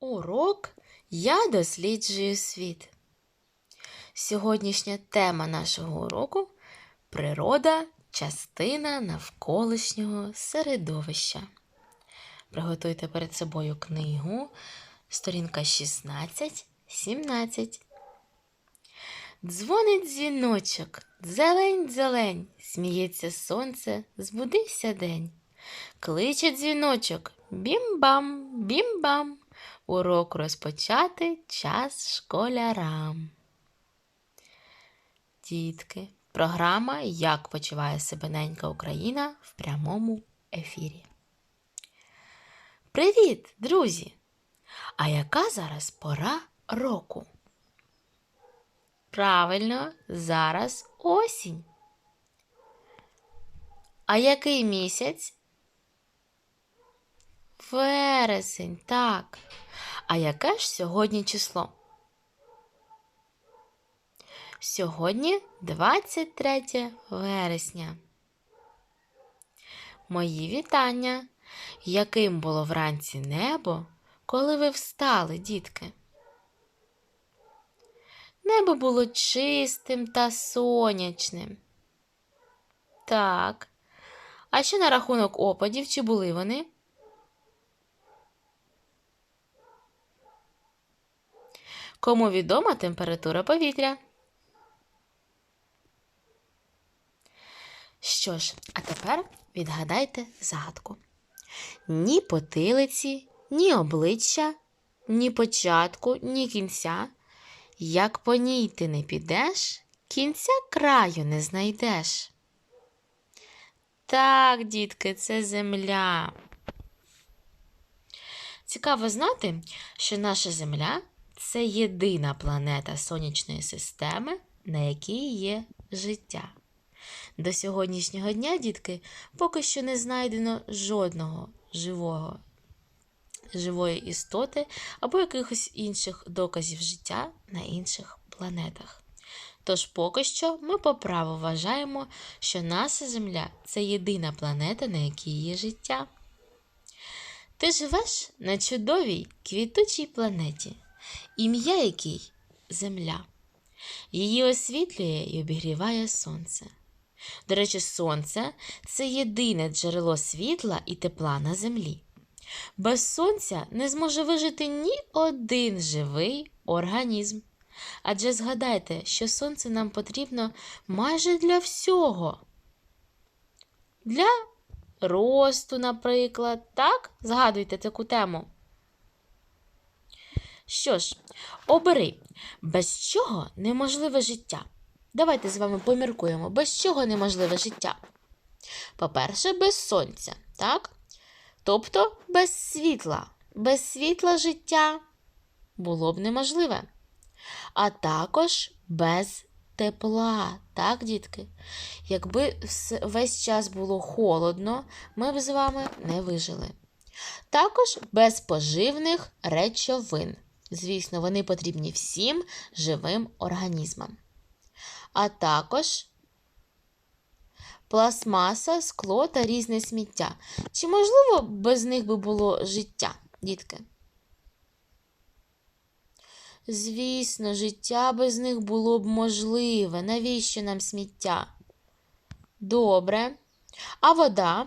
Урок Я досліджую світ. Сьогоднішня тема нашого уроку природа, частина навколишнього середовища. Приготуйте перед собою книгу, сторінка 16-17. Дзвонить дзвіночок, зелень, зелень, сміється сонце, збудився день. Кличе дзвіночок, бім-бам, бім-бам. Урок розпочати час школярам. Дітки, програма Як почуває себе ненька Україна в прямому ефірі. Привіт, друзі! А яка зараз пора року? Правильно, зараз осінь. А який місяць? Вересень, так. А яке ж сьогодні число? Сьогодні 23 вересня. Мої вітання. Яким було вранці небо, коли ви встали, дітки? Небо було чистим та сонячним. Так. А що на рахунок опадів, чи були вони? Кому відома температура повітря? Що ж, а тепер відгадайте загадку. Ні потилиці, ні обличчя, ні початку, ні кінця. Як по ній ти не підеш, кінця краю не знайдеш. Так, дітки, це земля. Цікаво знати, що наша земля це єдина планета сонячної системи, на якій є життя. До сьогоднішнього дня, дітки, поки що не знайдено жодного живого, живої істоти або якихось інших доказів життя на інших планетах. Тож поки що ми по праву вважаємо, що наша Земля це єдина планета, на якій є життя. Ти живеш на чудовій квітучій планеті, ім'я якій Земля. Її освітлює і обігріває сонце. До речі, сонце це єдине джерело світла і тепла на землі. Без сонця не зможе вижити ні один живий організм. Адже згадайте, що сонце нам потрібно майже для всього. Для росту, наприклад, так? Згадуйте таку тему. Що ж, обери, без чого неможливе життя. Давайте з вами поміркуємо, без чого неможливе життя. По-перше, без сонця, так? Тобто без світла. Без світла життя було б неможливе. А також без тепла, так, дітки? Якби весь час було холодно, ми б з вами не вижили. Також без поживних речовин. Звісно, вони потрібні всім живим організмам. А також пластмаса, скло та різне сміття. Чи можливо без них би було життя, дітки? Звісно, життя без них було б можливе. Навіщо нам сміття? Добре. А вода?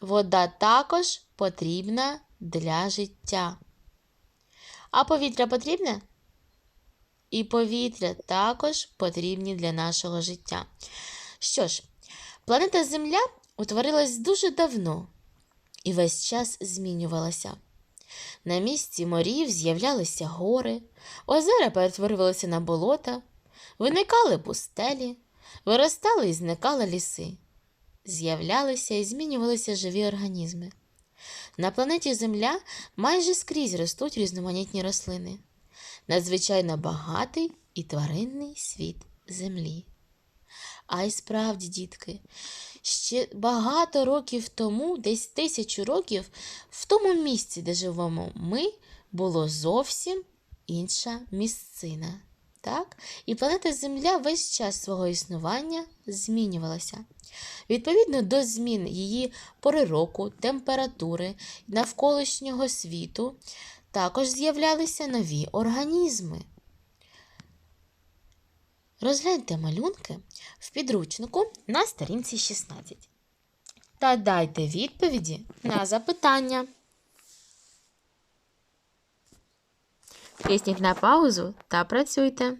Вода також потрібна для життя. А повітря потрібне? І повітря також потрібні для нашого життя. Що ж, планета Земля утворилась дуже давно і весь час змінювалася. На місці морів з'являлися гори, озера перетворювалися на болота, виникали пустелі, виростали і зникали ліси, з'являлися і змінювалися живі організми. На планеті Земля майже скрізь ростуть різноманітні рослини, надзвичайно багатий і тваринний світ Землі. А й справді, дітки, ще багато років тому, десь тисячу років, в тому місці, де живемо ми, було зовсім інша місцина. Так? І планета Земля весь час свого існування змінювалася. Відповідно до змін її пори року, температури навколишнього світу, також з'являлися нові організми. Розгляньте малюнки в підручнику на сторінці 16 та дайте відповіді на запитання. Тисніть на паузу та працюйте.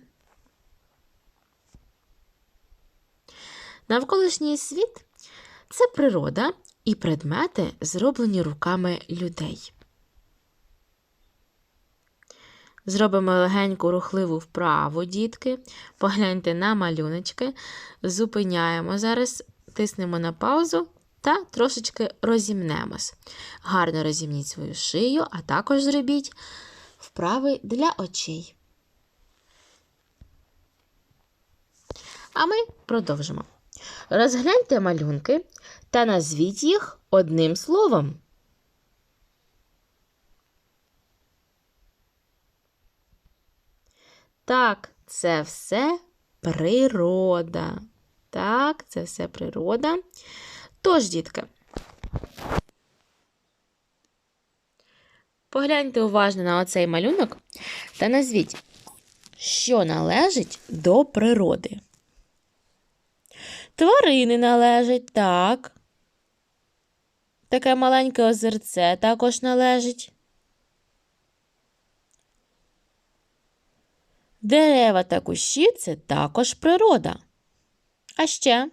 Навколишній світ це природа і предмети, зроблені руками людей. Зробимо легеньку рухливу вправу, дітки. Погляньте на малюночки. Зупиняємо зараз, тиснемо на паузу та трошечки розімнемось. Гарно розімніть свою шию, а також зробіть вправи для очей. А ми продовжимо. Розгляньте малюнки та назвіть їх одним словом. Так, це все природа. Так, це все природа. Тож, дітки, погляньте уважно на оцей малюнок та назвіть, що належить до природи. Тварини належать, так. Таке маленьке озерце також належить. Дерева та кущі це також природа. А ще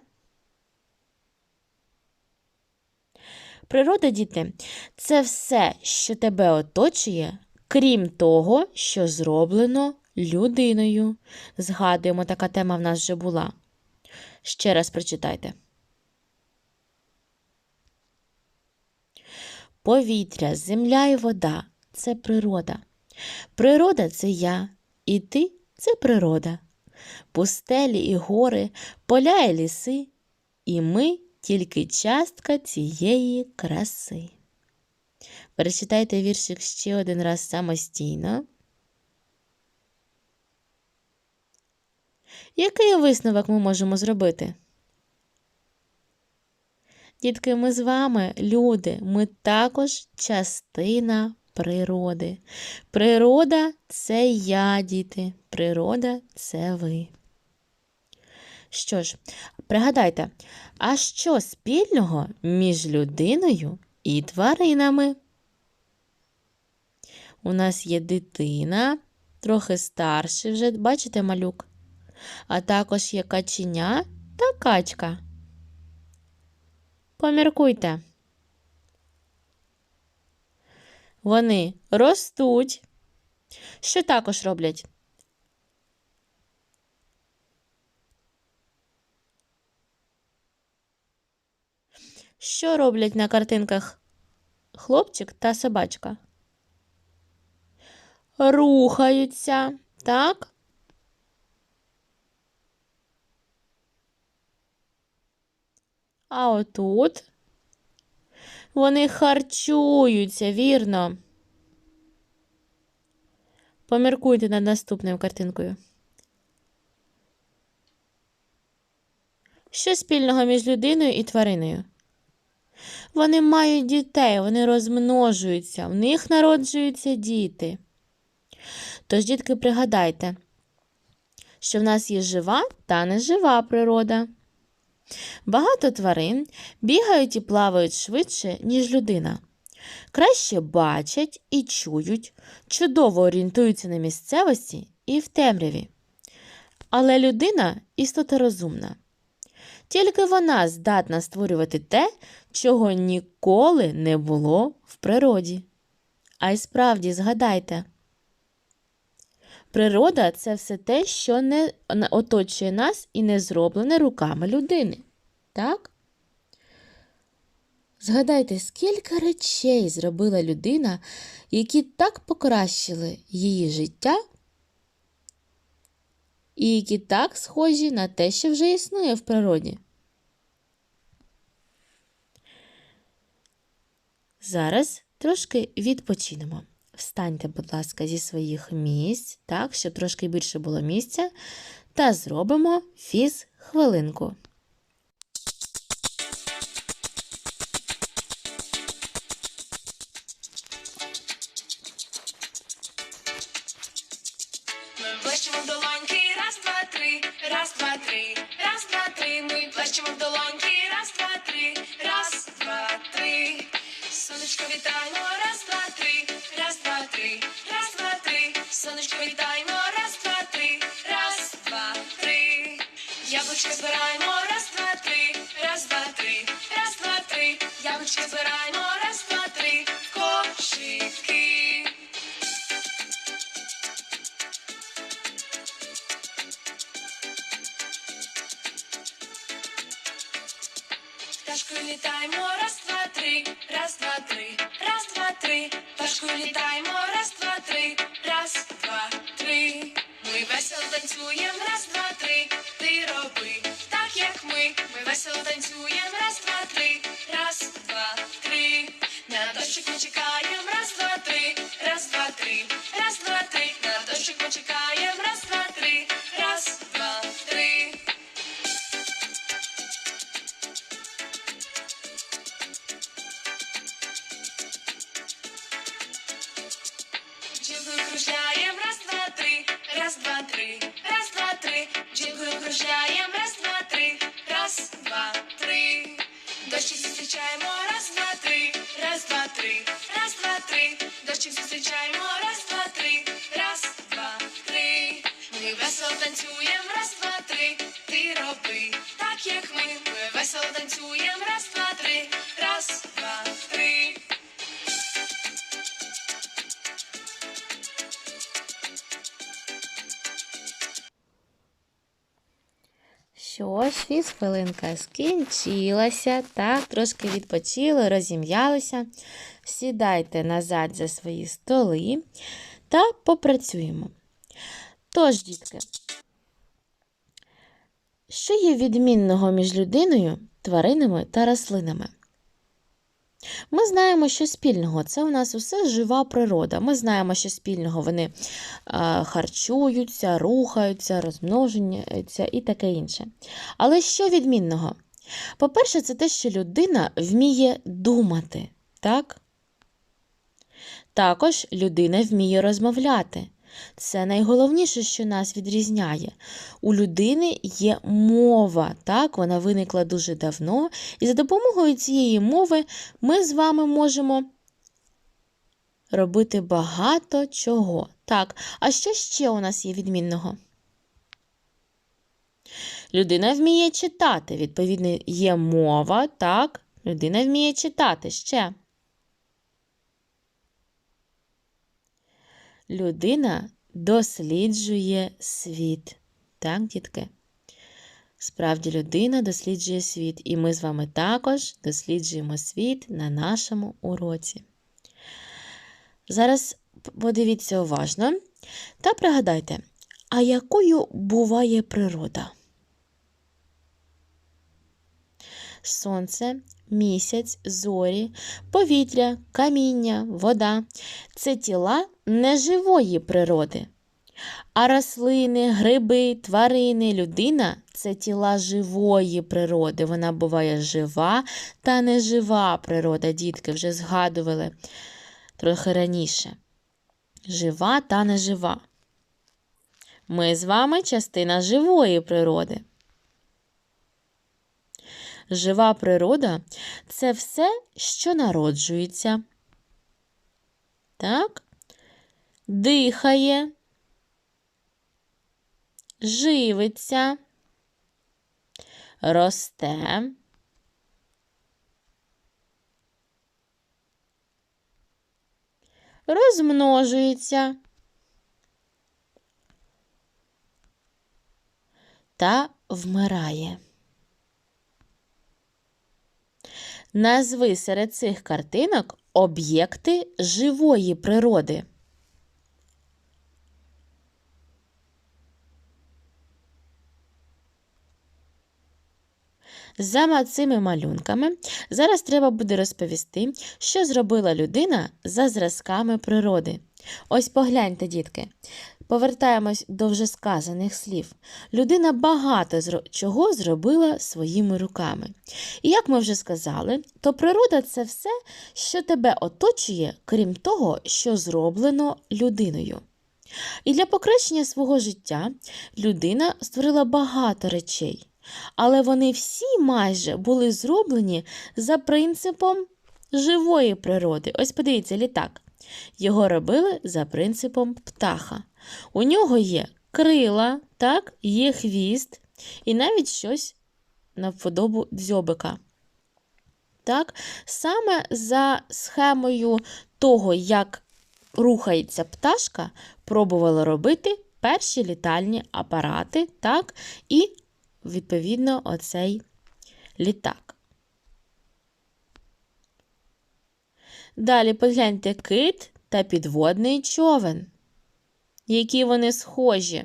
природа, діти, це все, що тебе оточує, крім того, що зроблено людиною. Згадуємо, така тема в нас вже була. Ще раз прочитайте. Повітря, земля і вода це природа. Природа це я, і ти це природа. Пустелі і гори, поля і ліси, і ми тільки частка цієї краси. Перечитайте віршик ще один раз самостійно. Який висновок ми можемо зробити? Дітки, ми з вами, люди, ми також частина природи. Природа це я, діти, природа це ви. Що ж, пригадайте, а що спільного між людиною і тваринами? У нас є дитина, трохи старший вже, бачите, малюк? А також є каченя та качка. Поміркуйте. Вони ростуть. Що також роблять? Що роблять на картинках хлопчик та собачка? Рухаються, так? А отут вони харчуються, вірно. Поміркуйте над наступною картинкою. Що спільного між людиною і твариною? Вони мають дітей, вони розмножуються, в них народжуються діти. Тож, дітки, пригадайте, що в нас є жива та нежива природа. Багато тварин бігають і плавають швидше, ніж людина. Краще бачать і чують, чудово орієнтуються на місцевості і в темряві. Але людина істота розумна. Тільки вона здатна створювати те, чого ніколи не було в природі. А й справді згадайте. Природа це все те, що не оточує нас і не зроблене руками людини. Так? Згадайте, скільки речей зробила людина, які так покращили її життя, і які так схожі на те, що вже існує в природі. Зараз трошки відпочинемо. Встаньте, будь ласка, зі своїх місць, так, щоб трошки більше було місця, та зробимо фіз хвилинку. Пташкою літаємо, раз, два, три, раз, два, три, раз, два, три. Пташкою літаємо, раз, два, три, раз, два, три. Ми весело танцюємо, раз, два, три. Ти роби так, як ми. Ми весело танцюємо, раз, два, три, раз, два, три. На дощик ми чекаємо, раз, Кружляєм, раз, два, три, раз, два, три, раз, два, три. Бджілкою кружляєм, раз, два, три, раз, два, три. Дощик зустрічаємо, раз, два, три, раз, два, три, раз, два, три. Дощик зустрічаємо, раз, Що ж, фізхвилинка скінчилася. Так, трошки відпочили, розім'ялися. Сідайте назад за свої столи та попрацюємо. Тож, дітки, що є відмінного між людиною, тваринами та рослинами? Ми знаємо, що спільного це у нас усе жива природа. Ми знаємо, що спільного вони харчуються, рухаються, розмножуються і таке інше. Але що відмінного? По-перше, це те, що людина вміє думати. Так? Також людина вміє розмовляти. Це найголовніше, що нас відрізняє. У людини є мова, так, вона виникла дуже давно, і за допомогою цієї мови ми з вами можемо робити багато чого. Так, а що ще у нас є відмінного? Людина вміє читати, відповідно, є мова, так, людина вміє читати ще. Людина досліджує світ. Так, дітки? Справді, людина досліджує світ, і ми з вами також досліджуємо світ на нашому уроці. Зараз подивіться уважно та пригадайте, а якою буває природа? Сонце, місяць, зорі, повітря, каміння, вода це тіла неживої природи. А рослини, гриби, тварини, людина це тіла живої природи. Вона буває жива та нежива природа. Дітки вже згадували трохи раніше. Жива та нежива. Ми з вами частина живої природи. Жива природа це все, що народжується. Так? Дихає, живиться, росте, розмножується та вмирає. Назви серед цих картинок об'єкти живої природи. За цими малюнками зараз треба буде розповісти, що зробила людина за зразками природи. Ось погляньте, дітки. Повертаємось до вже сказаних слів. Людина багато чого зробила своїми руками. І як ми вже сказали, то природа це все, що тебе оточує, крім того, що зроблено людиною. І для покращення свого життя людина створила багато речей, але вони всі майже були зроблені за принципом живої природи. Ось подивіться, літак. Його робили за принципом птаха. У нього є крила, так, є хвіст і навіть щось на вподобу дзьобика. Так, саме за схемою того, як рухається пташка, пробували робити перші літальні апарати, так, і, відповідно, оцей літак. Далі погляньте кит та підводний човен. Які вони схожі.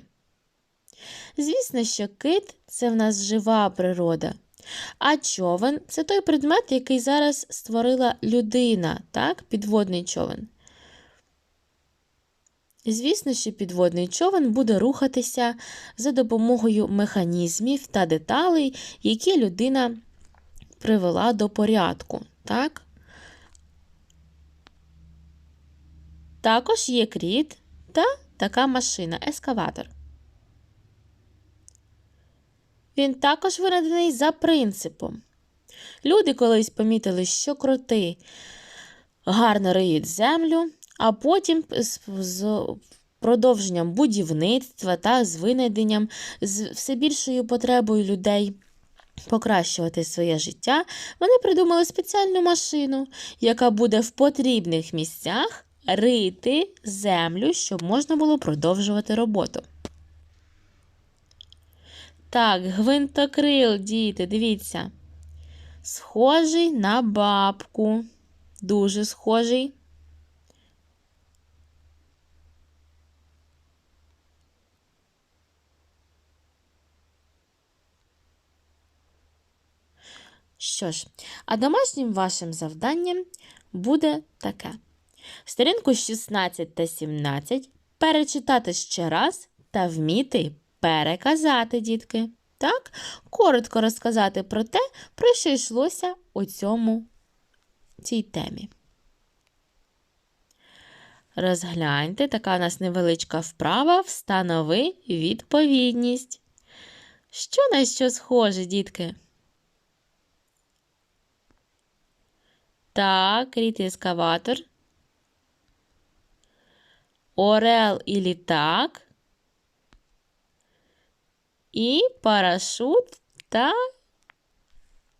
Звісно, що кит це в нас жива природа. А човен це той предмет, який зараз створила людина, так? підводний човен. Звісно, що підводний човен буде рухатися за допомогою механізмів та деталей, які людина привела до порядку. Так? Також є кріт та така машина ескаватор. Він також винайдений за принципом. Люди колись помітили, що кроти гарно риють землю, а потім з, продовженням будівництва та з винайденням, з все більшою потребою людей покращувати своє життя, вони придумали спеціальну машину, яка буде в потрібних місцях рити землю, щоб можна було продовжувати роботу. Так, гвинтокрил, діти, дивіться. Схожий на бабку. Дуже схожий. Що ж, а домашнім вашим завданням буде таке: сторінку 16 та 17 перечитати ще раз та вміти переказати, дітки. Так, коротко розказати про те, про що йшлося у цьому цій темі. Розгляньте, така у нас невеличка вправа, встанови відповідність. Що на що схоже, дітки? Так, рід ескаватор. Орел і літак. І парашут та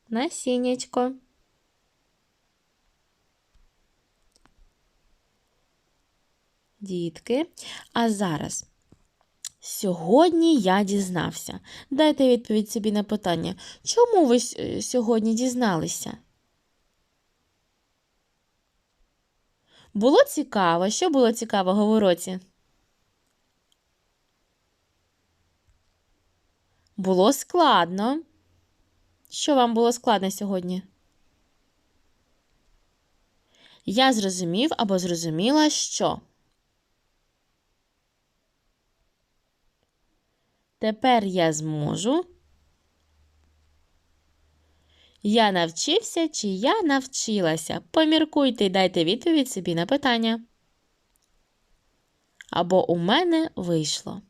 насіннячко. Дітки, а зараз. Сьогодні я дізнався. Дайте відповідь собі на питання, чому ви сьогодні дізналися? Було цікаво. Що було цікавого в уроці? Було складно. Що вам було складно сьогодні? Я зрозумів або зрозуміла, що. Тепер я зможу. Я навчився чи я навчилася. Поміркуйте і дайте відповідь собі на питання. Або у мене вийшло.